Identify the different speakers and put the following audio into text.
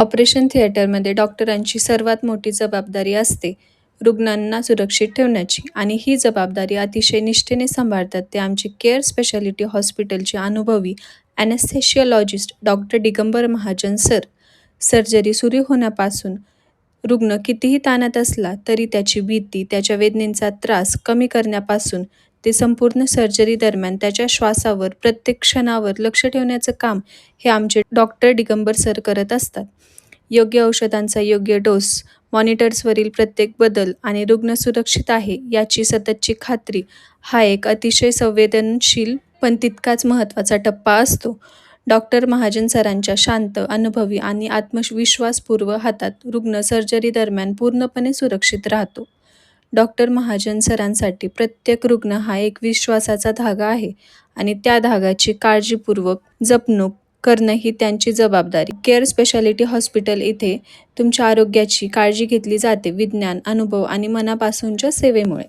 Speaker 1: Operation थिएटरमध्ये डॉक्टरांची सर्वात मोठी जबाबदारी असते रुग्णांना सुरक्षित ठेवण्याची. आणि ही जबाबदारी अतिशय निष्ठेने सांभाळतात ते आमचे केअर स्पेशालिटी हॉस्पिटलचे अनुभवी anaesthesiologist doctor Digambar Mahajan sir. Surgery सुरू होण्यापासून रुग्ण कितीही ताणात असला तरी त्याची भीती त्याच्या वेदनेचा त्रास कमी करण्यापासून ते संपूर्ण सर्जरी दरम्यान त्याच्या श्वासावर प्रत्येक क्षणावर लक्ष ठेवण्याचं काम हे आमचे डॉक्टर दिगंबर सर करत असतात. योग्य औषधांचा योग्य डोस मॉनिटर्सवरील प्रत्येक बदल आणि रुग्ण सुरक्षित आहे याची सततची खात्री हा एक अतिशय संवेदनशील पण तितकाच महत्त्वाचा टप्पा असतो. डॉक्टर महाजन सरांच्या शांत अनुभवी आणि आत्मविश्वासपूर्व हातात रुग्ण सर्जरी दरम्यान पूर्णपणे सुरक्षित राहतो. डॉक्टर महाजन सरांसाठी प्रत्येक रुग्ण हा एक विश्वासाचा धागा आहे आणि त्या धागाची काळजीपूर्वक जपणूक करणं ही त्यांची जबाबदारी. केअर स्पेशालिटी हॉस्पिटल इथे तुमच्या आरोग्याची काळजी घेतली जाते विज्ञान अनुभव आणि मनापासूनच्या सेवेमुळे.